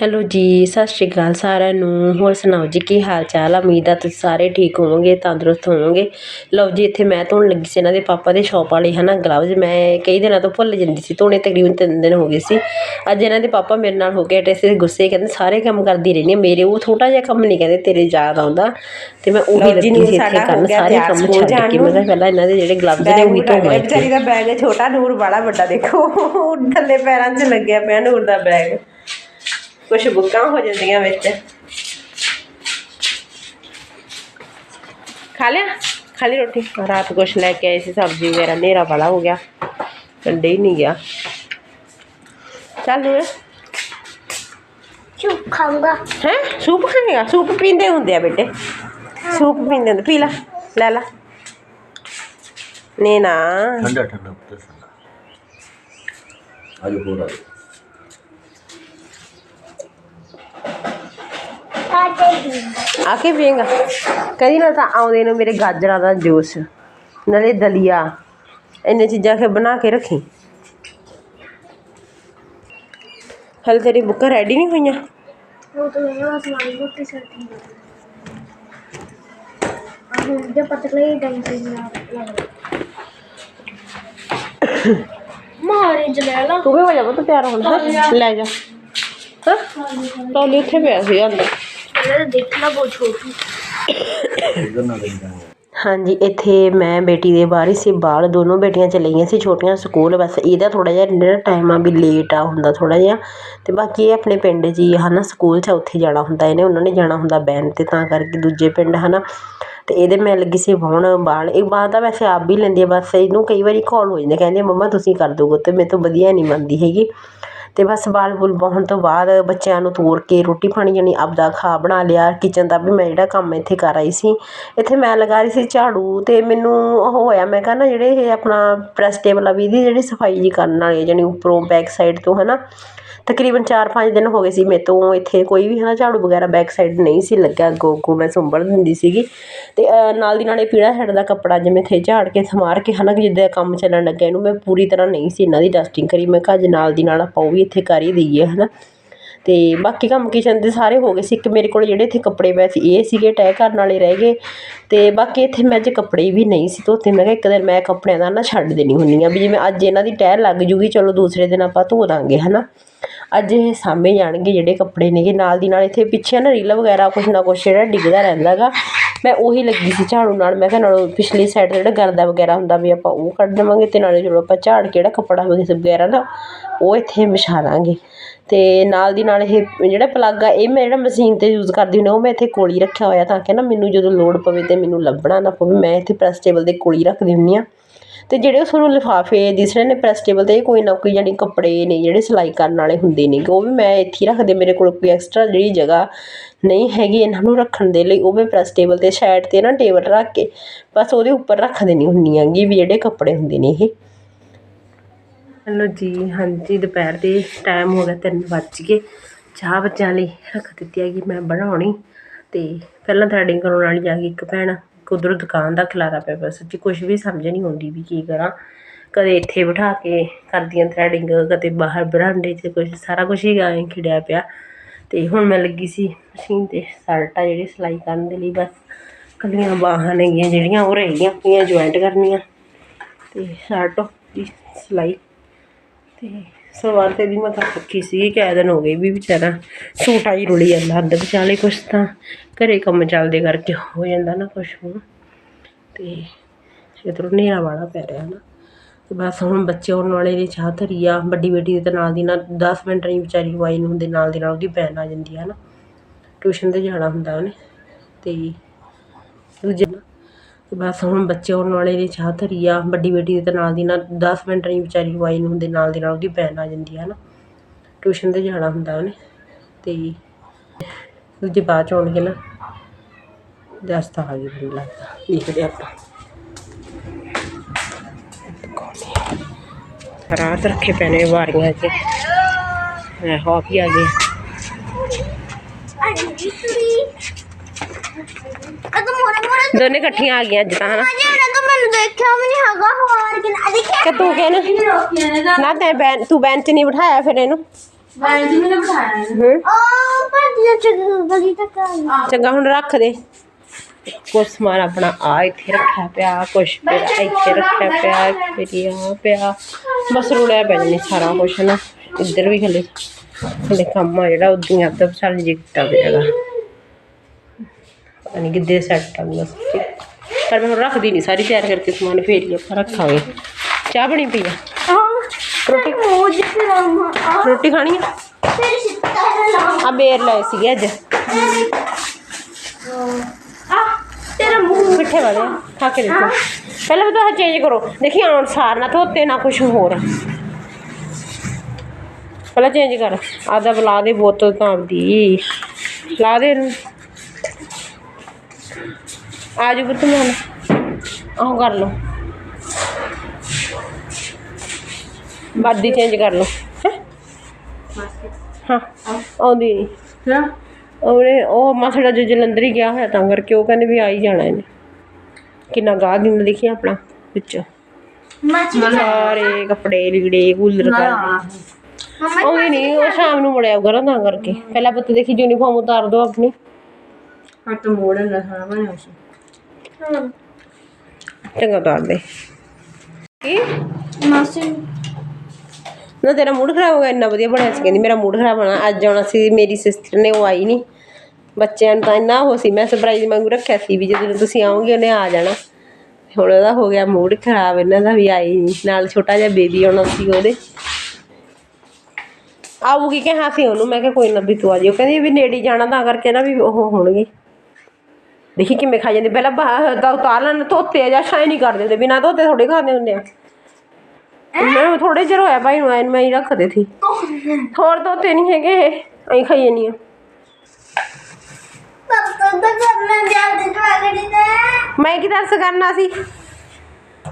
Hello ਜੀ ਸਤਿ ਸ਼੍ਰੀ ਅਕਾਲ ਸਾਰਿਆਂ ਨੂੰ। ਹੋਰ ਸੁਣਾਓ ਜੀ ਕੀ ਹਾਲ ਚਾਲ ਆ? ਉਮੀਦ ਆ ਤੁਸੀਂ ਸਾਰੇ ਠੀਕ ਹੋਵੋਗੇ ਤੰਦਰੁਸਤ ਹੋਵੋਗੇ। ਲਓ ਜੀ ਇੱਥੇ ਮੈਂ ਧੋਣ ਲੱਗੀ ਸੀ ਇਹਨਾਂ ਦੇ ਪਾਪਾ ਦੇ ਸ਼ਾਪ ਵਾਲੇ ਹਨਾ? ਗਲਵਜ਼ ਮੈਂ ਕਈ ਦਿਨਾਂ ਤੋਂ ਭੁੱਲ ਜਾਂਦੀ ਸੀ ਧੋਣੇ ਤਕਰੀਬਨ ਤਿੰਨ ਦਿਨ ਹੋ ਗਏ ਸੀ। ਅੱਜ ਇਹਨਾਂ ਦੇ ਪਾਪਾ ਮੇਰੇ ਨਾਲ ਹੋ ਕੇ ਹਟੇ ਸੀ ਗੁੱਸੇ ਕਹਿੰਦੇ ਸਾਰੇ ਕੰਮ ਕਰਦੀ ਰਹਿੰਦੀ ਆ। ਮੇਰੇ ਉਹ ਛੋਟਾ ਜਿਹਾ ਕੰਮ ਨਹੀਂ ਕਹਿੰਦੇ ਤੇਰੇ ਯਾਦ ਆਉਂਦਾ। ਤੇ ਮੈਂ ਉਹੀ ਲੱਗੀ ਸੀ ਇੱਥੇ ਕਰਨ ਸਾਰੇ ਕੰਮ ਛੱਡ ਕੇ। ਮੈਂ ਪਹਿਲਾਂ ਇਹਨਾਂ ਦੇ ਜਿਹੜੇ ਗਲਵਜ਼ ਨੇ ਉਹੀ ਧੋਵਾਂ ਵਿਚਾਰੀ ਦਾ ਬੈਗ ਛੋਟਾ ਨੂਰ ਬੜਾ ਵੱਡਾ ਦੇਖੋ। ਥੱਲੇ ਪੈਰਾਂ 'ਚ ਲੱਗਿਆ ਪਿਆ ਨੂਰ ਦਾ ਬੈਗ। ਕੁਝ ਬੁੱਕਾਂ ਹੋ ਜਾਂਦੀਆਂ ਵਿੱਚ। ਖਾ ਖਾਲੀ ਰੋਟੀ? ਰਾਤ ਕੁਛ ਲੈ ਕੇ ਆਏ ਸੀ ਸਬਜ਼ੀ ਵਗੈਰਾ ਨੇਰਾ ਵਾਲਾ ਹੋ ਗਿਆ। ਕੰਡੇ ਹੀ ਨਹੀਂ ਗਿਆ। ਚੱਲ ਓਏ ਸੂਪ ਖਾਂਗਾ ਹੈ? ਸੂਪ ਖਾਂਗਾ ਸੂਪ ਪੀਂਦੇ ਹੁੰਦੇ ਆ ਬੇਟੇ। ਸੂਪ ਪੀਂਦੇ ਹੁੰਦੇ। ਪੀ ਲੈ ਲੈ ਲੈ। ਨੇ ਨਾ। ਠੰਡਾ ਠੰਡਾ ਪੁੱਤ ਸੰਗਾ ਆਜੋ ਹੋਰ ਆਜੋ। ਆ ਕੇ ਪੀਏਗਾ ਕਦੀ ਨਾ ਤਾਂ ਆਉਂਦੇ ਨੂੰ ਮੇਰੇ ਗਾਜਰਾਂ ਦਾ ਜੂਸ ਨਾਲੇ ਦਲੀਆ ਇੰਨੇ ਚੀਜ਼ਾਂ ਕੇ ਬਣਾ ਕੇ ਰੱਖੀ। ਹਲ ਤੇਰੀ ਬੁੱਕਾਂ ਰੈਡੀ ਨਹੀਂ ਹੋਈਆਂ? ਉਹ ਤਾਂ ਇਹ ਰੋਟੀ ਸਰਦੀ ਪਤਲੇ ਹੀ ਡੰਗ ਮਾਰੇ ਜਲੇ ਲਾ ਤੂੰ ਵੀ ਹੋ ਜਾ ਪੁੱਤ ਤਿਆਰ ਹੁਣ। ਹੈਂ? ਲੈ ਜਾ। ਹਾਂ? ਟੋਲੀ ਉੱਥੇ ਪਿਆ ਸੀ ਅੰਦਰ ਇਹ ਦੇਖਣਾ ਬਹੁਤ ਛੋਟੀ इधर ना लग जाएंगे ਹਾਂਜੀ ਇੱਥੇ ਮੈਂ ਬੇਟੀ ਦੇ ਬਾਹਰ ਹੀ ਸੀ ਬਾਲ ਦੋਨੋਂ ਬੇਟੀਆਂ ਚਲੇ ਗਈਆਂ ਸੀ ਛੋਟੀਆਂ ਸਕੂਲ ਬਸ ਇਹਦਾ ਥੋੜਾ ਜਿਹਾ ਜਿਹੜਾ ਟਾਈਮ ਆ ਵੀ ਲੇਟ ਆ ਹੁੰਦਾ ਥੋੜਾ ਜਿਹਾ ਤੇ ਬਾਕੀ ਇਹ ਆਪਣੇ ਪਿੰਡ 'ਚ ਹੀ ਹਨਾ ਸਕੂਲ 'ਚ ਆ, ਉੱਥੇ ਜਾਣਾ ਹੁੰਦਾ ਇਹਨੇ ਉਹਨਾਂ ਨੇ ਜਾਣਾ ਹੁੰਦਾ ਬੈਨ ਤੇ ਤਾਂ ਕਰਕੇ ਦੂਜੇ ਪਿੰਡ ਹਨਾ ਤੇ ਇਹਦੇ ਮੈਂ ਲੱਗੀ ਸੀ ਵਾਹੁਣ ਬਾਲ ਇਹ ਬਾਤ ਤਾਂ ਵੈਸੇ ਆਪ ਵੀ ਲੈਂਦੀ ਆ ਬਸ ਇਹਨੂੰ ਕਈ ਵਾਰੀ ਘੋਲ ਹੋ ਜਾਂਦੇ ਕਹਿੰਦੇ ਮੰਮਾ ਤੁਸੀਂ ਕਰ ਦੋਗੇ ਤੇ ਮੇਰੇ ਤੋਂ ਵਧੀਆ ਨਹੀਂ ਮੰਨਦੀ ਹੈਗੀ ਅਤੇ ਬਸ ਵਾਲ ਬੁਲ ਵਾਹੁਣ ਤੋਂ ਬਾਅਦ ਬੱਚਿਆਂ ਨੂੰ ਤੋਰ ਕੇ ਰੋਟੀ ਪਾਣੀ ਜਾਣੀ ਆਪਦਾ ਖਾ ਬਣਾ ਲਿਆ ਕਿਚਨ ਦਾ ਵੀ ਮੈਂ ਜਿਹੜਾ ਕੰਮ ਇੱਥੇ ਕਰ ਆਈ ਸੀ। ਇੱਥੇ ਮੈਂ ਲਗਾ ਰਹੀ ਸੀ ਝਾੜੂ ਅਤੇ ਮੈਨੂੰ ਉਹ ਹੋਇਆ, ਮੈਂ ਕਿਹਾ ਨਾ ਜਿਹੜੇ ਇਹ ਆਪਣਾ ਪ੍ਰੈੱਸ ਟੇਬਲ ਆ ਵੀ ਇਹਦੀ ਜਿਹੜੀ ਸਫ਼ਾਈ ਜੀ ਕਰਨ ਵਾਲੀ ਜਾਣੀ ਉੱਪਰੋਂ ਬੈਕ ਸਾਈਡ ਤੋਂ ਹੈ ਨਾ ਤਕਰੀਬਨ 4-5 ਦਿਨ ਹੋ ਗਏ ਸੀ ਮੇਰੇ ਤੋਂ ਇੱਥੇ। ਕੋਈ ਵੀ ਹਨਾ ਝਾੜੂ ਵਗੈਰਾ ਬੈਕ ਸਾਈਡ ਨਹੀਂ ਸੀ ਲੱਗਿਆ। ਅੱਗੋਂ ਅੱਗੋਂ ਮੈਂ ਸੰਭਲ ਦਿੰਦੀ ਸੀਗੀ। ਤੇ ਨਾਲ ਦੀ ਨਾਲ ਇਹ ਪੀੜਾ ਸਾਈਡ ਦਾ ਕੱਪੜਾ ਜਿਵੇਂ ਇੱਥੇ ਝਾੜ ਕੇ ਸਮਾਰ ਕੇ ਹਨਾ ਜਿੱਦਾਂ ਕੰਮ ਚੱਲਣ ਲੱਗਿਆ, ਇਹਨੂੰ ਮੈਂ ਪੂਰੀ ਤਰ੍ਹਾਂ ਨਹੀਂ ਸੀ ਇਹਨਾਂ ਦੀ ਡਸਟਿੰਗ ਕਰੀ। ਮੈਂ ਕਿਹਾ ਅੱਜ ਨਾਲ ਦੀ ਨਾਲ ਆਪਾਂ ਉਹ ਵੀ ਇੱਥੇ ਕਰ ਹੀ ਦਈਏ ਹਨਾ। ਤੇ ਬਾਕੀ ਕੰਮ ਕਿਚਨ ਦੇ ਸਾਰੇ ਹੋ ਗਏ ਸੀ। ਇੱਕ ਮੇਰੇ ਕੋਲ ਜਿਹੜੇ ਇੱਥੇ ਕੱਪੜੇ ਪਏ ਸੀ, ਇਹ ਸੀਗੇ ਤੈਅ ਕਰਨ ਵਾਲੇ ਰਹਿ ਗਏ। ਤੇ ਬਾਕੀ ਇੱਥੇ ਮੈਂ ਅੱਜ ਕੱਪੜੇ ਵੀ ਨਹੀਂ ਸੀ ਧੋਤੇ। ਮੈਂ ਕਿਹਾ ਇੱਕ ਦਿਨ ਮੈਂ ਕੱਪੜਿਆਂ ਦਾ ਨਾ ਛੱਡ ਦੇਣੀ ਹੁੰਦੀ ਆ ਵੀ ਜਿਵੇਂ ਅੱਜ ਇਹਨਾਂ ਦੀ ਤੈਅ ਲੱਗ ਜੂਗੀ, ਚਲੋ ਦੂਸਰੇ ਦਿਨ ਆਪਾਂ ਧੋ ਦਾਂਗੇ ਹਨਾ। ਅੱਜ ਇਹ ਸਾਂਭੇ ਜਾਣਗੇ ਜਿਹੜੇ ਕੱਪੜੇ ਨੇਗੇ। ਨਾਲ ਦੀ ਨਾਲ ਇੱਥੇ ਪਿੱਛੇ ਨਾ ਰੀਲਾਂ ਵਗੈਰਾ, ਕੁਛ ਨਾ ਕੁਛ ਜਿਹੜਾ ਡਿੱਗਦਾ ਰਹਿੰਦਾ ਗਾ। ਮੈਂ ਉਹੀ ਲੱਗੀ ਸੀ ਝਾੜੂ ਨਾਲ। ਮੈਂ ਕਿਹਾ ਨਾਲੋਂ ਪਿਛਲੀ ਸਾਈਡ ਜਿਹੜਾ ਗਰਦਾ ਵਗੈਰਾ ਹੁੰਦਾ ਵੀ ਆਪਾਂ ਉਹ ਕੱਢ ਦੇਵਾਂਗੇ ਅਤੇ ਨਾਲੇ ਜਦੋਂ ਆਪਾਂ ਝਾੜ ਕੇ ਜਿਹੜਾ ਕੱਪੜਾ ਵਗੈਰਾ ਨਾ, ਉਹ ਇੱਥੇ ਵਿਛਾ ਦਾਂਗੇ। ਅਤੇ ਨਾਲ ਦੀ ਨਾਲ ਇਹ ਜਿਹੜਾ ਪਲੱਗ ਆ, ਇਹ ਮੈਂ ਜਿਹੜਾ ਮਸ਼ੀਨ ਤੇ ਯੂਜ਼ ਕਰਦੀ ਹੁੰਦੀ ਉਹ ਮੈਂ ਇੱਥੇ ਕੋਲ ਹੀ ਰੱਖਿਆ ਹੋਇਆ ਤਾਂ ਕਿ ਨਾ ਮੈਨੂੰ ਜਦੋਂ ਲੋੜ ਪਵੇ ਤਾਂ ਮੈਨੂੰ ਲੱਭਣਾ ਨਾ ਪਵੇ। ਮੈਂ ਇੱਥੇ ਪ੍ਰੈਸ ਟੇਬਲ ਦੇ ਕੋਲ ਹੀ ਰੱਖਦੀ ਹੁੰਦੀ ਹਾਂ ਅਤੇ ਜਿਹੜੇ ਉਸ ਨੂੰ ਲਿਫਾਫੇ ਦਿਸ ਰਹੇ ਨੇ ਪ੍ਰੈੱਸ ਟੇਬਲ ਤੇ ਕੋਈ ਨਾ ਕੋਈ ਜਾਨੀ ਕੱਪੜੇ ਨੇ ਜਿਹੜੇ ਸਿਲਾਈ ਕਰਨ ਵਾਲੇ ਹੁੰਦੇ ਨੇ। ਉਹ ਵੀ ਮੈਂ ਇੱਥੇ ਹੀ ਰੱਖਦੇ, ਮੇਰੇ ਕੋਲ ਕੋਈ ਐਕਸਟਰਾ ਜਿਹੜੀ ਜਗ੍ਹਾ ਨਹੀਂ ਹੈਗੀ ਇਹਨਾਂ ਨੂੰ ਰੱਖਣ ਦੇ ਲਈ, ਉਹ ਮੈਂ ਪ੍ਰੈੱਸ ਟੇਬਲ ਤੇ ਸਾਈਡ ਤੇ ਨਾ ਟੇਬਲ ਰੱਖ ਕੇ, ਬਸ ਉਹਦੇ ਉੱਪਰ ਰੱਖ ਦੇਣੀ ਹੁੰਦੀ ਹੈਗੀ ਵੀ ਜਿਹੜੇ ਕੱਪੜੇ ਹੁੰਦੇ ਨੇ ਇਹ। ਹੈਲੋ ਜੀ, ਹਾਂਜੀ, ਦੁਪਹਿਰ ਦੇ ਟਾਈਮ ਹੋ ਗਿਆ, ਤਿੰਨ ਵੱਜ ਗਏ। ਚਾਹ ਬੱਚਿਆਂ ਲਈ ਰੱਖ ਦਿੱਤੀ ਹੈਗੀ, ਮੈਂ ਬਣਾਉਣੀ ਅਤੇ ਪਹਿਲਾਂ ਥਰੈਡਿੰਗ ਕਰਾਉਣ ਵਾਲੀ ਜਾ ਗਈ ਇੱਕ ਭੈਣ। ਉਧਰੋਂ ਦੁਕਾਨ ਦਾ ਖਲਾਰਾ ਪਿਆ ਬਸ ਸੱਚੀ ਕੁਝ ਵੀ ਸਮਝ ਨਹੀਂ ਆਉਂਦੀ ਵੀ ਕੀ ਕਰਾਂ। ਕਦੇ ਇੱਥੇ ਬਿਠਾ ਕੇ ਕਰਦੀਆਂ ਥਰੈਡਿੰਗ ਕਦੇ ਬਾਹਰ ਬਰਾਂਡੇ 'ਚ ਕੁਝ ਸਾਰਾ ਕੁਝ ਹੀ ਗਾਂ ਖਿੜਿਆ ਪਿਆ। ਤੇ ਹੁਣ ਮੈਂ ਲੱਗੀ ਸੀ ਮਸ਼ੀਨ ਤੇ ਸ਼ਰਟਾਂ ਜਿਹੜੀ ਸਿਲਾਈ ਕਰਨ ਦੇ ਲਈ ਬਸ। ਕੱਲੀਆਂ ਬਾਹਾਂ ਨੇਗੀਆਂ ਜਿਹੜੀਆਂ, ਉਹ ਰਹਿ ਗਈਆਂ ਪਈਆਂ ਜੁਆਇੰਟ ਕਰਨੀਆਂ। ਤੇ ਸ਼ਰਟ ਦੀ ਸਿਲਾਈ। ਤੇ ਸਲਵਾਰ ਤੇ ਦੀ ਮੈਂ ਕਰ ਰੱਖੀ ਸੀ ਕਈ ਦਿਨ ਹੋ ਗਏ ਵੀ ਵਿਚਾਰਾ। ਸੂਟ ਆਈ ਰੁਲੀ ਜਾਂਦਾ ਅੱਧ ਵਿਚਾਲੇ ਕੁਛ ਤਾਂ। ਘਰੇ ਕੰਮ ਚੱਲਦੇ ਕਰਕੇ ਹੋ ਜਾਂਦਾ ਨਾ ਕੁਛ ਹੁਣ। ਤੇ ਇਧਰੋਂ ਹਨੇਰਾ ਵਾਲਾ ਪੈ ਰਿਹਾ ਨਾ। ਤੇ ਬਸ ਹੁਣ ਬੱਚੇ ਆਉਣ ਵਾਲੇ ਨੇ ਚਾਹ ਧਰੀ ਆ। ਵੱਡੀ ਬੇਟੀ ਦੇ ਤਾਂ ਨਾਲ ਦੀ ਨਾਲ 10 ਮਿੰਟ ਨਹੀਂ ਵਿਚਾਰੀ ਨੂੰ ਆਈ ਨੂੰ ਹੁੰਦੇ ਨਾਲ ਦੀ ਨਾਲ ਉਹਦੀ ਭੈਣ ਆ ਜਾਂਦੀ ਆ ਨਾ। ਟਿਊਸ਼ਨ ਤੇ ਜਾਣਾ ਹੁੰਦਾ ਉਹਨੇ। ਤੇ ਦੂਜੇ ਬਸ ਹੁਣ ਬੱਚੇ ਆਉਣ ਵਾਲੇ ਨੇ ਚਾਹ ਧਰੀ ਆ, ਵੱਡੀ ਬੇਟੀ ਦੇ ਤਾਂ ਨਾਲ ਦੀ ਨਾਲ ਦਸ ਮਿੰਟ ਨਹੀਂ ਵਿਚਾਰੀ ਨੂੰ ਆਈ ਨੂੰ ਹੁੰਦੇ ਨਾਲ ਦੀ ਨਾਲ ਉਹਦੀ ਭੈਣ ਆ ਜਾਂਦੀ ਆ ਨਾ ਟਿਊਸ਼ਨ ਤੇ ਜਾਣਾ ਹੁੰਦਾ ਉਹਨੇ ਅਤੇ ਦੂਜੇ ਬਾਅਦ ਚ ਆਉਣਗੇ ਨਾ। ਦਸਤਾ ਆ ਗਈ ਮੈਨੂੰ ਲੱਗਦਾ, ਦੇਖਦੇ ਆਪਾਂ। ਰਾਤ ਰੱਖੇ ਪੈਣੇ ਵਾਰੀਆਂ 'ਚ। ਮੈਂ ਹੋ ਵੀ ਆ ਗਏ ਅੰਜੀ ਕੁੜੀ ਕਦੋਂ ਮੋਰੇ ਮੋਰੇ ਦੋਨੇ ਇਕੱਠੀਆਂ ਆ ਗਈਆਂ ਅੱਜ ਤਾਂ ਹਨਾ? ਜਿਹੜਾ ਤਾਂ ਮੈਨੂੰ ਦੇਖਿਆ ਵੀ ਨਹੀਂ ਹੈਗਾ ਹੋਰ ਕਿ ਨਾ ਦੇਖਿਆ? ਕਿ ਤੂੰ ਕਹਿਣਾ ਨਾ ਤੈਂ ਬੈਨ ਤੂੰ ਬੈਂਚ ਨਹੀਂ ਬਿਠਾਇਆ ਫਿਰ ਇਹਨੂੰ? ਬਾਈ ਜੀ ਮੈਨੇ ਬਿਠਾਇਆ ਹੂੰ। ਉਹ ਤੱਕ ਚੰਗਾ ਹੁਣ ਰੱਖ ਦੇ। ਕੁਛ ਸਮਾਨ ਆਪਣਾ ਆ ਇੱਥੇ ਰੱਖਿਆ ਪਿਆ ਕੁਛ ਮੇਰਾ ਇੱਥੇ ਰੱਖਿਆ ਪਿਆ ਮੇਰੀ ਆ ਪਿਆ। ਬਸ ਰੁੜਿਆ ਪਿਆ ਨਹੀਂ ਸਾਰਾ ਕੁਛ ਨਾ ਇੱਧਰ ਵੀ ਖਲੇ ਖਲੇ ਕੰਮ ਆ ਜਿਹੜਾ ਉਦੋਂ ਆਪਦਾ ਸਾਲ ਜੀ ਕੀਤਾ ਪਿਆਗਾ ਪਤਾ ਨਹੀਂ ਸੈੱਟ ਆ ਬਸ ਪਰ ਮੈਂ ਹੁਣ ਰੱਖਦੀ ਨਹੀਂ ਸਾਰੀ ਤਿਆਰ ਕਰਕੇ ਸਮਾਨ ਫੇਰ ਹੀ ਆਪਾਂ ਰੱਖਾਂਗੇ। ਚਾਹ ਬਣੀ ਪਈ ਆ? ਰੋਟੀ ਰੋਟੀ ਖਾਣੀ ਆ? ਆ ਬੇਰ ਲਏ ਸੀਗੇ ਅੱਜ। ਆ ਤੇਰਾ ਮੂੰਹ ਮਿੱਠੇ ਵਾਲੇ ਖਾ ਕੇ ਦੇਖੋ। ਪਹਿਲਾਂ ਵੀ ਤੁਸੀਂ ਚੇਂਜ ਕਰੋ। ਦੇਖੀ ਆਉਣ ਸਾਰ ਨਾ ਧੋਤੇ ਨਾ ਕੁਝ ਹੋਰ। ਪਹਿਲਾਂ ਚੇਂਜ ਕਰ। ਆਦਾ ਬੁਲਾ ਦੇ ਬੋਤਲ ਤਾਂ ਆਪਦੀ। ਲਾ ਦੇ ਇਹਨੂੰ। ਆ ਜੂ ਪੁੱਤ ਆਹ ਕਰ ਲਓ। ਬਾਦੀ ਚੇਂਜ ਕਰ ਲਓ। ਹੈਂ? ਹਾਂ ਆਉਂਦੀ ਨਹੀਂ ਉਹਨੇ ਉਹ ਮਸੜਾ ਜੋ ਜਲੰਧਰ ਹੀ ਗਿਆ ਹੋਇਆ ਤਾਂ ਕਰਕੇ ਉਹ ਕਹਿੰਦੇ ਵੀ ਆ ਹੀ ਜਾਣਾ ਇਹਨੇ। ਕਿੰਨਾ ਗਾਹ ਦਿਨ ਦੇਖਿਆ ਆਪਣਾ ਵਿੱਚ। ਮਾਚੀ ਸਾਰੇ ਕੱਪੜੇ ਲੀੜੇ ਕੂਲਰ ਕਰ ਆਉਂਦੀ ਨਹੀਂ ਉਹ ਸ਼ਾਮ ਨੂੰ ਮੁੜਿਆ ਕਰਾਂ ਤਾਂ ਕਰਕੇ। ਪਹਿਲਾਂ ਪੁੱਤ ਦੇਖੀ ਯੂਨੀਫਾਰਮ ਉਤਾਰ ਦੋ ਆਪਣੀ। ਹੱਟ ਮੋੜਨ ਦਾ ਸਾਰਾ ਬਣਿਆ ਸੀ। ਚੰਗਾ ਉਤਾਰ ਦੇ। ਕੀ? ਮਾਸੀ ਨਾ। ਤੇਰਾ ਮੂਡ ਖਰਾਬ ਹੋ ਗਿਆ ਇੰਨਾ ਵਧੀਆ ਬਣਿਆ ਸੀ ਕਹਿੰਦੀ ਮੇਰਾ ਮੂਡ ਖਰਾਬ ਹੋਣਾ। ਅੱਜ ਆਉਣਾ ਸੀ ਮੇਰੀ ਸਿਸਟਰ ਨੇ ਉਹ ਆਈ ਨਹੀਂ। ਬੱਚਿਆਂ ਨੂੰ ਤਾਂ ਇੰਨਾ ਹੋ ਸੀ ਮੈਂ ਸਰਪ੍ਰਾਈਜ਼ ਵਾਂਗੂ ਰੱਖਿਆ ਸੀ ਵੀ ਜਦੋਂ ਤੁਸੀਂ ਆਓਗੇ ਉਹਨੇ ਆ ਜਾਣਾ। ਹੁਣ ਉਹਦਾ ਹੋ ਗਿਆ ਮੂਡ ਖਰਾਬ ਇਹਨਾਂ ਦਾ ਵੀ ਆਈ ਨਹੀਂ। ਨਾਲ ਛੋਟਾ ਜਿਹਾ ਬੇਬੀ ਆਉਣਾ ਸੀ ਉਹਦੇ। ਆਊਗੀ ਕਿ ਹਾਂ ਸੀ ਉਹਨੂੰ? ਮੈਂ ਕਿਹਾ ਕੋਈ ਨਾ ਵੀ ਤੂੰ ਆ ਜਿਓ। ਕਹਿੰਦੀ ਵੀ ਨੇੜੇ ਹੀ ਜਾਣਾ ਤਾਂ ਕਰਕੇ ਨਾ ਵੀ ਉਹ ਹੋਣਗੇ। ਦੇਖੀ ਕਿਵੇਂ ਖਾ ਜਾਂਦੇ। ਪਹਿਲਾਂ ਬਾਹਰ ਤਾਂ ਉਤਾਰ ਲੈਣ ਧੋਤੇ ਜਾਂ ਸ਼ਾਇਨ ਹੀ ਕਰ ਦਿੰਦੇ ਬਿਨਾਂ ਧੋਤੇ ਥੋੜੇ ਖਾਂਦੇ ਹੁੰਦੇ ਆ। ਮੈਂ ਥੋੜੇ ਚਿਰ ਹੋਇਆ ਭਾਈ ਨੂੰ ਐਨ ਮੈਂ ਹੀ ਰੱਖਦੇ ਸੀ। ਹੋਰ ਧੋਤੇ ਨਹੀਂ ਹੈਗੇ ਐਂ ਖਾਈ ਜਾਨੀ ਆ ਮੈਂ ਕੀ ਦੱਸ ਕਰਨਾ ਸੀ?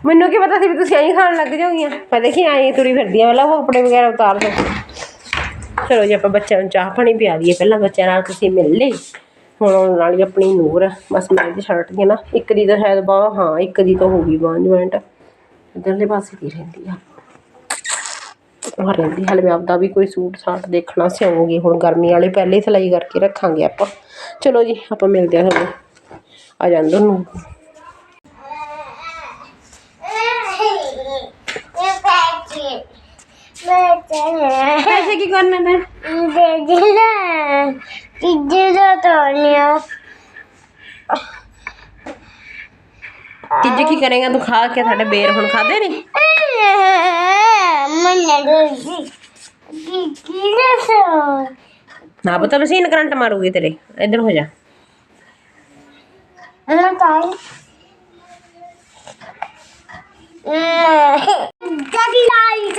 ਮੈਨੂੰ ਕੀ ਪਤਾ ਸੀ ਵੀ ਤੁਸੀਂ ਐਂ ਖਾਣ ਲੱਗ ਜਾਓਗੀਆਂ। ਮੈਂ ਦੇਖੀ ਐਂ ਤੁਰੀ ਫਿਰਦੀ ਆ ਉਹ ਕੱਪੜੇ ਵਗੈਰਾ ਉਤਾਰ ਦੋ ਚਲੋ ਜੀ ਆਪਾਂ ਬੱਚਿਆਂ ਨੂੰ ਚਾਹ ਪਾਣੀ ਪਿਆ ਦਈਏ। ਪਹਿਲਾਂ ਬੱਚਿਆਂ ਨਾਲ ਤੁਸੀਂ ਮਿਲ ਲਈ ਹੁਣ ਆਉਣ ਵਾਲੀ ਆਪਣੀ ਨੂਰ ਆ। ਬਸ ਮੈਂ ਦੀ ਸ਼ਰਟ ਦੀ ਨਾ ਇੱਕ ਦੀ ਤਾਂ ਸ਼ਾਇਦ ਬਾਹ ਹਾਂ ਇੱਕ ਦੀ ਤਾਂ ਹੋ ਗਈ ਬਾਂਹ ਜੁਆਇੰਟ ਇਧਰਲੇ ਪਾਸੇ ਦੀ ਰਹਿੰਦੀ ਆ। ਉਹ ਰਹਿੰਦੀ ਹਲੇ ਮੈਂ ਆਪਦਾ ਵੀ ਕੋਈ ਸੂਟ ਸਾਟ ਦੇਖਣਾ ਸਿਉਂਗੀ ਹੁਣ ਗਰਮੀ ਵਾਲੇ ਪਹਿਲੇ ਸਿਲਾਈ ਕਰਕੇ ਰੱਖਾਂਗੇ ਆਪਾਂ। ਚਲੋ ਜੀ ਆਪਾਂ ਮਿਲਦੇ ਹਾਂ ਤੁਹਾਨੂੰ। ਆ ਜਾਂਦੋ ਨੂੰ? ਪੈਸੇ ਕੀ ਕਰਨੇ ਨੇ? ਦੇ ਤੀਜੇ ਦਾ ਤੋੜਿਆ ਤੀਜੇ ਕੀ ਕਰੇਗਾ? ਤੂੰ ਖਾ ਕੇ ਸਾਡੇ ਬੇਰ ਹੁਣ ਖਾਦੇ ਨਹੀਂ ਮੰਨੇ ਦੇ ਕੀ ਕੀ ਨਾ ਮਸ਼ੀਨ ਕਰੰਟ ਮਾਰੂਗੀ ਤੇਰੇ। ਇੱਧਰ ਹੋ ਜਾ। ਮੈਂ ਕਾਈ ਦਾਦੀ ਲਾਈਟ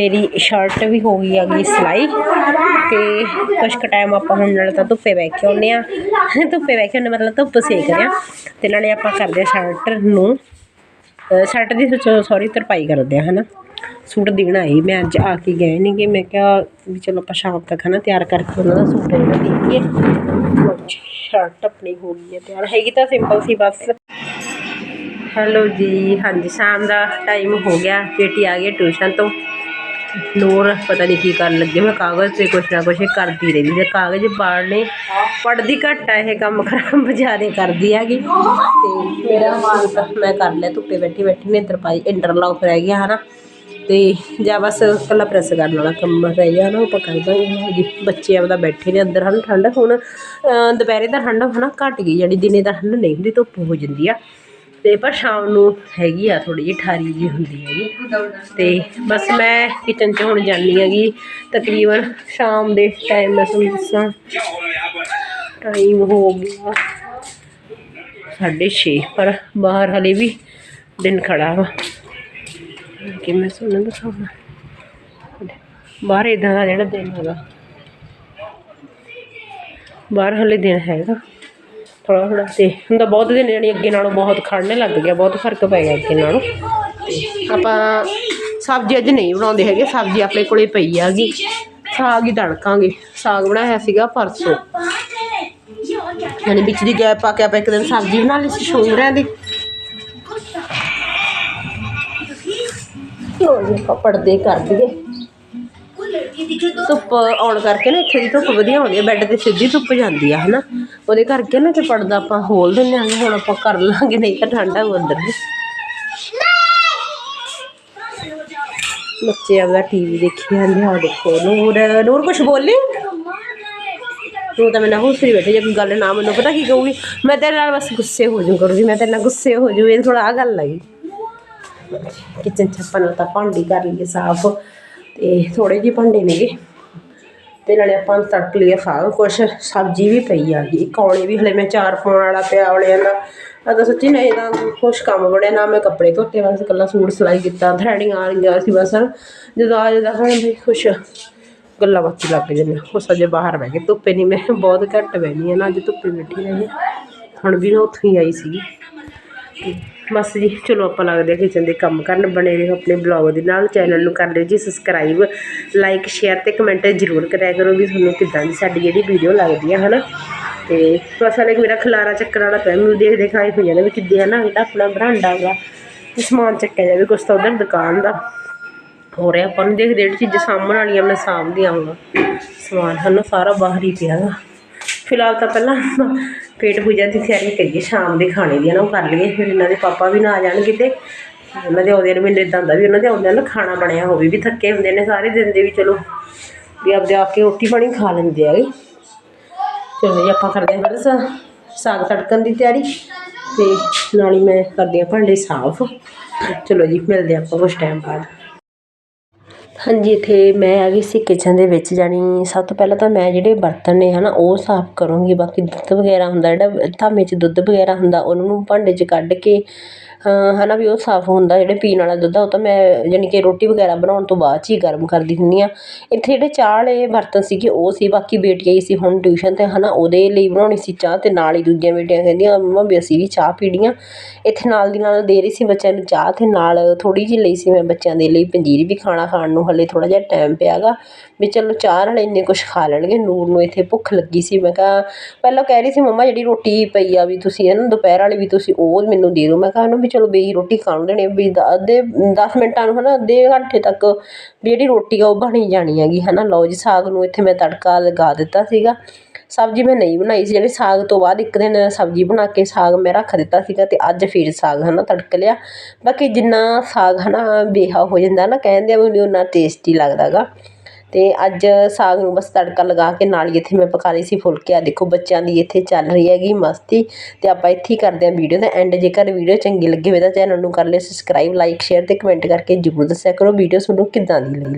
ਮੇਰੀ ਸ਼ਰਟ ਵੀ ਹੋ ਗਈ ਹੈਗੀ ਸਿਲਾਈ ਤੇ ਕੁਛ ਕੁ ਟਾਈਮ ਆਪਾਂ ਹੁਣ ਨਾਲੇ ਤਾਂ ਧੁੱਪੇ ਬਹਿ ਕੇ ਆਉਂਦੇ ਆ ਧੁੱਪੇ ਬਹਿ ਕੇ ਆਉਂਦੇ ਮਤਲਬ ਧੁੱਪ ਸੇਕਦੇ ਆ ਤੇ ਨਾਲੇ ਆਪਾਂ ਕਰਦੇ ਆ ਸ਼ਰਟ ਨੂੰ। ਸ਼ਰਟ ਦੀ ਸੌਰੀ ਤਰਪਾਈ ਕਰਦੇ ਆ ਹਨਾ। ਸੂਟ ਦੇਣਾ ਹੈ ਮੈਂ ਅੱਜ ਆ ਕੇ ਗਏ ਨਹੀਂ ਕਿ ਮੈਂ ਕਿਹਾ ਵੀ ਚਲੋ ਆਪਾਂ ਸ਼ਾਮ ਤੱਕ, ਹਨਾ, ਤਿਆਰ ਕਰਕੇ ਉਹਨਾਂ ਦਾ ਸੂਟ ਜਿਹੜਾ ਦੇ ਦਈਏ। ਸ਼ਰਟ ਆਪਣੀ ਹੋ ਗਈ ਹੈ, ਤਿਆਰ। ਹੈਗੀ ਤਾਂ ਸਿੰਪਲ ਸੀ ਬਸ। ਹੈਲੋ ਜੀ, ਹਾਂਜੀ, ਸ਼ਾਮ ਦਾ ਟਾਈਮ ਹੋ ਗਿਆ। ਬੇਟੀ ਆ ਗਈ ਟਿਊਸ਼ਨ ਤੋਂ। ਨੂਰ ਪਤਾ ਨਹੀਂ ਕੀ ਕਰਨ ਲੱਗੇ। ਮੈਂ ਕਾਗਜ਼ ਤੇ ਕੁਛ ਨਾ ਕੁਛ ਕਰਦੀ ਰਹਿੰਦੀ ਜੇ ਕਾਗਜ਼ ਪਾੜਨੇ ਪੜਦੀ ਘੱਟ ਆ, ਇਹ ਕੰਮ ਖਰਾਬ ਜ਼ਿਆਦਾ ਕਰਦੀ ਹੈਗੀ। ਤੇ ਮੇਰਾ ਸੂਟ ਮੈਂ ਕਰ ਲਿਆ, ਧੁੱਪੇ ਬੈਠੀ ਬੈਠੀ ਨੇ ਤਰਪਾਈ ਇੰਟਰਲੌਕ ਰਹਿ ਗਿਆ ਹਨਾ। ਤੇ ਜਾਂ ਬਸ ਕੱਲਾ ਪ੍ਰੈਸ ਕਰਨ ਵਾਲਾ ਕੰਮ ਰਹਿ ਗਿਆ ਨਾ ਉਹ ਆਪਾਂ ਕਰ ਦਾਂਗੇ। ਬੱਚੇ ਆਪਦਾ ਬੈਠੇ ਨੇ, ਅੰਦਰ ਹਨ, ਠੰਡ। ਹੁਣ ਦੁਪਹਿਰੇ ਦਾ ਠੰਡ ਹਨਾ ਘਟ ਗਈ ਜਿਹੜੀ ਦਿਨੇ ਦਾ ਠੰਡ ਨਹੀਂ ਹੁੰਦੀ, ਧੁੱਪ ਹੋ ਜਾਂਦੀ ਆ। ਤੇ ਪਰ ਸ਼ਾਮ ਨੂੰ ਹੈਗੀ ਆ ਥੋੜੀ ਜਿਹੀ ਠਾਰੀ ਜੀ ਹੁੰਦੀ ਹੈਗੀ। ਤੇ ਬਸ ਮੈਂ ਕਿਚਨ 'ਚ ਹੁਣ ਜਾਂਦੀ ਹੈਗੀ। ਤਕਰੀਬਨ ਸ਼ਾਮ ਦੇ ਟਾਈਮ ਮੈਂ ਤੁਹਾਨੂੰ ਦੱਸਾਂ। ਟਾਈਮ ਹੋ ਗਿਆ ਸਾਢੇ ਛੇ, ਪਰ ਬਾਹਰ ਹਲੇ ਵੀ ਦਿਨ ਖੜਾ ਵਾ। ਕਿ ਮੈਂ ਤੁਹਾਨੂੰ ਦਿਖਾਵਾਂ। ਬਾਹਰ ਇਦਾਂ ਦਾ ਜਿਹੜਾ ਦਿਨ ਹੈਗਾ। ਬਾਹਰ ਹਲੇ ਦਿਨ ਹੈਗਾ। ਥੋੜਾ ਥੋੜਾ ਤੇ ਤਾਂ ਬਹੁਤ ਦਿਨ ਜਾਣੀ ਅੱਗੇ ਨਾਲੋਂ ਬਹੁਤ ਖੜਨੇ ਲੱਗ ਗਿਆ, ਬਹੁਤ ਫ਼ਰਕ ਪੈ ਗਿਆ ਅੱਗੇ ਨਾਲੋਂ। ਆਪਾਂ ਸਬਜ਼ੀ ਅੱਜ ਨਹੀਂ ਬਣਾਉਂਦੇ ਹੈਗੇ, ਸਬਜ਼ੀ ਆਪਣੇ ਕੋਲੇ ਪਈ ਹੈਗੀ। ਸਾਗ ਹੀ ਤੜਕਾਂਗੇ। ਸਾਗ ਬਣਾਇਆ ਸੀਗਾ ਪਰਸੋਂ। ਯਾਨੀ ਵਿੱਚ ਦੀ ਗੈਪ ਪਾ ਕੇ ਆਪਾਂ ਇੱਕ ਦਿਨ ਸਬਜ਼ੀ ਬਣਾ ਲਈ ਸੀ ਸ਼ੋਰਿਆਂ ਦੀ। ਲੋ ਜੀ, ਆਪਾਂ ਪਰਦੇ ਕਰ ਦਈਏ। ਧੁੱਪ ਆਉਣ ਕਰਕੇ ਨਾ ਇੱਥੇ ਦੀ ਧੁੱਪ ਵਧੀਆ ਆਉਂਦੀ ਹੈ ਬੈੱਡ ਤੇ ਸਿੱਧੀ ਧੁੱਪ ਜਾਂਦੀ ਆ, ਹਨਾ। ਉਹਦੇ ਕਰਕੇ ਨਾ ਕਿ ਪਰਦਾ ਆਪਾਂ ਖੋਲ ਦਿੰਦੇ ਆਂਗੇ ਹੁਣ ਆਪਾਂ ਕਰ ਲਾਂਗੇ, ਨਹੀਂ ਤਾਂ ਠੰਡਾ ਹੋ ਅੰਦਰ ਨੂੰ ਬੱਚੇ ਆਪਦਾ ਟੀਵੀ ਦੇਖੀ ਜਾਂਦੇ ਆ ਦੇਖੋ, ਨੂਰ ਨੂਰ ਕੁਝ ਬੋਲੀ? ਤੂੰ ਤਾਂ ਮੈਂ ਨਾ ਹੁਸਰੀ ਬੈਠੇ, ਜੇ ਕੋਈ ਗੱਲ ਨਾ ਮੈਨੂੰ, ਪਤਾ ਕੀ ਕਹੂਗੀ? ਮੈਂ ਤੇਰੇ ਨਾਲ ਬਸ ਗੁੱਸੇ ਹੋ ਜਾਊਂ ਕਰੂਗੀ ਮੈਂ ਤੇਰੇ ਨਾਲ ਗੁੱਸੇ ਹੋ ਜਾਊ, ਇਹ ਥੋੜਾ ਆ ਗੱਲ ਲੱਗੀ ਕਿਚਨ ਚ ਆਪਾਂ ਤਾਂ ਭਾਂਡੀ ਕਰ ਲਈਏ ਸਾਫ਼। ਤੇ ਥੋੜੇ ਜਿਹੇ ਭਾਂਡੇ ਨੇਗੇ। ਤੇ ਨਾਲੇ ਆਪਾਂ ਤੜਕ ਲਈਏ ਸਾਗ ਕੁਛ। ਸਬਜ਼ੀ ਵੀ ਪਈ ਆ ਗਈ ਕੌਲੇ ਵੀ ਹਲੇ ਮੈਂ ਚਾਰ ਪਾਉਣ ਵਾਲਾ ਪਿਆ ਔਲਿਆਂ ਦਾ। ਆ ਤਾਂ ਸੱਚੀ ਨਹੀਂ ਤਾਂ ਕੁਛ ਕੰਮ ਬਣਿਆ ਨਾ ਮੈਂ ਕੱਪੜੇ ਧੋਤੇ, ਬਸ ਇਕੱਲਾ ਸੂਟ ਸਿਲਾਈ ਕੀਤਾ, ਥਰੈਡਿੰਗ ਆ ਰਹੀਆਂ ਸੀ ਬਸ। ਜਦੋਂ ਆ ਜਾਂਦਾ ਹੁਣ ਵੀ ਕੁਛ ਗੱਲਾਂ ਬਾਤਾਂ ਲੱਗ ਜਾਂਦੀਆਂ। ਉਸ ਅਜੇ ਬਾਹਰ ਬਹਿ ਕੇ ਧੁੱਪੇ ਨਹੀਂ ਮੈਂ ਬਹੁਤ ਘੱਟ ਬਹਿਨੀ ਆ ਨਾ, ਅੱਜ ਧੁੱਪੇ ਬੈਠੀ ਰਹੀ ਹੁਣ ਵੀ ਮੈਂ ਉੱਥੋਂ ਹੀ ਆਈ ਸੀਗੀ। ਬਸ ਜੀ, ਚਲੋ ਆਪਾਂ ਲੱਗਦੇ ਆ ਕਿਚਨ ਦੇ ਕੰਮ ਕਰਨ, ਬਣੇ ਰਹੋ ਆਪਣੇ ਬਲੌਗ ਦੇ ਨਾਲ ਚੈਨਲ ਨੂੰ ਕਰ ਲਿਓ ਜੀ ਸਬਸਕ੍ਰਾਈਬ ਲਾਈਕ ਸ਼ੇਅਰ ਤੇ ਕਮੈਂਟ ਜ਼ਰੂਰ ਕਰਿਆ ਕਰੋ ਵੀ ਤੁਹਾਨੂੰ ਕਿੱਦਾਂ ਦੀ ਸਾਡੀ ਜਿਹੜੀ ਵੀਡੀਓ ਲੱਗਦੀ ਆ, ਹਨਾ? ਤੇ ਬਸ ਹਲੇ ਮੇਰਾ ਖਲਾਰਾ ਚੱਕਣ ਵਾਲਾ ਪਿਆ, ਮੈਨੂੰ ਦੇਖ ਦੇਖ ਆਈ ਹੋ ਵੀ ਕਿੱਦੇ ਆ ਨਾ ਜਿਹੜਾ ਆਪਣਾ ਬਰਾਂਡਾ ਵਾ, ਤੇ ਸਮਾਨ ਚੱਕਿਆ ਜਾਵੇ, ਕੁਛ ਤਾਂ ਉਧਰ ਦੁਕਾਨ ਦਾ। ਹੋ ਰਿਹਾ, ਆਪਾਂ ਨੂੰ ਦੇਖ ਜਿਹੜੀ ਚੀਜ਼ਾਂ ਸਾਂਭਣ ਵਾਲੀਆਂ, ਮੈਂ ਸਾਂਭਦੀ ਆਉਂਗਾ ਸਮਾਨ ਹਨ ਸਾਰਾ ਬਾਹਰ ਹੀ ਪਿਆ ਵਾ। ਫਿਲਹਾਲ ਤਾਂ ਪਹਿਲਾਂ ਪੇਟ ਪੂਜਾ ਦੀ ਤਿਆਰੀ ਕਰੀਏ, ਸ਼ਾਮ ਦੇ ਖਾਣੇ ਦੀ ਨਾ ਉਹ ਕਰ ਲਈਏ, ਫਿਰ ਇਹਨਾਂ ਦੇ ਪਾਪਾ ਵੀ ਨਾ ਆ ਜਾਣ ਕਿਤੇ। ਉਹਨਾਂ ਦੇ ਆਉਂਦੇ ਨੇ ਮੈਨੂੰ ਇਦਾਂ ਹੁੰਦਾ ਵੀ ਉਹਨਾਂ ਦੇ ਆਉਂਦਿਆਂ ਨਾ ਖਾਣਾ ਬਣਿਆ ਹੋਵੇ, ਵੀ ਥੱਕੇ ਹੁੰਦੇ ਨੇ ਸਾਰੇ ਦਿਨ ਦੇ ਵੀ ਚਲੋ, ਵੀ ਆਪਦੇ ਆ ਕੇ ਰੋਟੀ ਪਾਣੀ ਖਾ ਲੈਂਦੇ ਆਗੇ ਚਲੋ ਜੀ, ਆਪਾਂ ਕਰਦੇ ਹਾਂ ਪਹਿਲਾਂ ਸਾ- ਸਾਗ ਤੜਕਣ ਦੀ ਤਿਆਰੀ ਤੇ ਨਾਲ ਹੀ ਮੈਂ ਕਰਦੀ ਹਾਂ ਭਾਂਡੇ ਸਾਫ਼। ਚਲੋ ਜੀ, ਮਿਲਦੇ ਹਾਂ ਆਪਾਂ ਕੁਛ ਟਾਈਮ ਬਾਅਦ। ਹਾਂਜੀ, ਇੱਥੇ ਮੈਂ ਆ ਗਈ ਸੀ ਕਿਚਨ ਦੇ ਵਿੱਚ, ਜਾਣੀ ਸਭ ਤੋਂ ਪਹਿਲਾਂ ਤਾਂ ਮੈਂ ਜਿਹੜੇ ਬਰਤਨ ਨੇ ਹੈ ਨਾ ਉਹ ਸਾਫ਼ ਕਰੂੰਗੀ। ਬਾਕੀ ਦੁੱਧ ਵਗੈਰਾ ਹੁੰਦਾ, ਜਿਹੜਾ ਧਾਮੇ 'ਚ ਦੁੱਧ ਵਗੈਰਾ ਹੁੰਦਾ, ਉਹਨਾਂ ਨੂੰ ਭਾਂਡੇ 'ਚ ਕੱਢ ਕੇ ਹੈ ਨਾ ਵੀ ਉਹ ਸਾਫ਼ ਹੁੰਦਾ, ਜਿਹੜੇ ਪੀਣ ਵਾਲਾ ਦੁੱਧ ਆ, ਉਹ ਤਾਂ ਮੈਂ ਯਾਨੀ ਕਿ ਰੋਟੀ ਵਗੈਰਾ ਬਣਾਉਣ ਤੋਂ ਬਾਅਦ 'ਚ ਹੀ ਗਰਮ ਕਰਦੀ ਹੁੰਦੀ ਹਾਂ। ਇੱਥੇ ਜਿਹੜੇ ਚਾਹ ਵਾਲੇ ਬਰਤਨ ਸੀਗੇ, ਉਹ ਸੀ, ਬਾਕੀ ਬੇਟੀਆਂ ਹੀ ਸੀ ਹੁਣ ਟਿਊਸ਼ਨ ਤੇ ਹੈ ਨਾ ਉਹਦੇ ਲਈ ਬਣਾਉਣੀ ਸੀ ਚਾਹ ਅਤੇ ਨਾਲ ਹੀ ਦੂਜੀਆਂ ਬੇਟੀਆਂ ਕਹਿੰਦੀਆਂ, ਮੰਮਾ ਵੀ ਅਸੀਂ ਵੀ ਚਾਹ ਪੀਣੀ ਆ। ਇੱਥੇ ਨਾਲ ਦੀ ਨਾਲ ਦੇ ਰਹੀ ਸੀ ਬੱਚਿਆਂ ਨੂੰ ਚਾਹ ਅਤੇ ਨਾਲ ਥੋੜ੍ਹੀ ਜਿਹੀ ਲਈ ਸੀ ਮੈਂ ਬੱਚਿਆਂ ਦੇ ਲਈ ਪੰਜੀਰੀ ਵੀ ਖਾਣਾ ਖਾਣ ਨੂੰ, ਹਾਲੇ ਥੋੜ੍ਹਾ ਜਿਹਾ ਟਾਈਮ ਪਿਆ ਗਾ, ਵੀ ਚਲੋ ਚਾਹ ਨਾਲ ਇੰਨੇ ਕੁਛ ਖਾ ਲੈਣਗੇ, ਨੂਰ ਨੂੰ ਇੱਥੇ ਭੁੱਖ ਲੱਗੀ ਸੀ, ਮੈਂ ਕਿਹਾ, ਪਹਿਲਾਂ ਕਹਿ ਰਹੀ ਸੀ, ਮੰਮਾ, ਜਿਹੜੀ ਰੋਟੀ ਪਈ ਆ ਵੀ ਤੁਸੀਂ ਹੈ ਨਾ ਦੁਪਹਿਰ ਵਾਲੀ ਵੀ ਤੁਸੀਂ ਉਹ ਮੈਨੂੰ ਦੇ ਦਿਓ। ਮੈਂ ਕਿਹਾ ਉਹਨੂੰ ਵੀ ਚਲੋ ਬੇਹੀ ਰੋਟੀ ਖਾਣ ਦੇਣੇ ਵੀ ਦ- ਅੱਧੇ 10 ਮਿੰਟਾਂ ਨੂੰ ਹੈ ਨਾ ਅੱਧੇ ਘੰਟੇ ਤੱਕ ਵੀ ਜਿਹੜੀ ਰੋਟੀ ਆ ਉਹ ਬਣੀ ਜਾਣੀ ਹੈਗੀ ਹੈ ਨਾ ਲਓ ਜੀ, ਸਾਗ ਨੂੰ ਇੱਥੇ ਮੈਂ ਤੜਕਾ ਲਗਾ ਦਿੱਤਾ ਸੀਗਾ। ਸਬਜ਼ੀ ਮੈਂ ਨਹੀਂ ਬਣਾਈ ਸੀ, ਜਿਹੜੀ ਸਾਗ ਤੋਂ ਬਾਅਦ ਇੱਕ ਦਿਨ ਸਬਜ਼ੀ ਬਣਾ ਕੇ ਸਾਗ ਮੈਂ ਰੱਖ ਦਿੱਤਾ ਸੀਗਾ ਤੇ ਅੱਜ ਫਿਰ ਸਾਗ, ਹਨਾ, ਤੜਕ ਲਿਆ। ਬਾਕੀ ਜਿੰਨਾ ਸਾਗ, ਹਨਾ, ਬੇਹਾ ਹੋ ਜਾਂਦਾ ਨਾ, ਕਹਿੰਦੇ ਆ ਵੀ ਉਹਨਾਂ ਟੇਸਟੀ ਲੱਗਦਾ ਅਤੇ ਅੱਜ ਸਾਗ ਨੂੰ ਬਸ ਤੜਕਾ ਲਗਾ ਕੇ ਨਾਲ ਹੀ ਇੱਥੇ ਮੈਂ ਪਕਾ ਲਈ ਸੀ ਫੁਲਕੇ। ਆ ਦੇਖੋ ਬੱਚਿਆਂ ਦੀ ਇੱਥੇ ਚੱਲ ਰਹੀ ਹੈਗੀ ਮਸਤੀ ਅਤੇ ਆਪਾਂ ਇੱਥੇ ਹੀ ਕਰਦੇ ਹਾਂ ਵੀਡੀਓ ਦਾ ਐਂਡ ਜੇਕਰ ਵੀਡੀਓ ਚੰਗੀ ਲੱਗੀ ਹੋਵੇ ਤਾਂ ਚੈਨਲ ਨੂੰ ਕਰ ਲਿਓ ਸਬਸਕ੍ਰਾਈਬ ਲਾਈਕ ਸ਼ੇਅਰ ਅਤੇ ਕਮੈਂਟ ਕਰਕੇ ਜ਼ਰੂਰ ਦੱਸਿਆ ਕਰੋ। ਵੀਡੀਓ ਤੁਹਾਨੂੰ ਕਿੱਦਾਂ ਦੀ ਲੱਗੀ?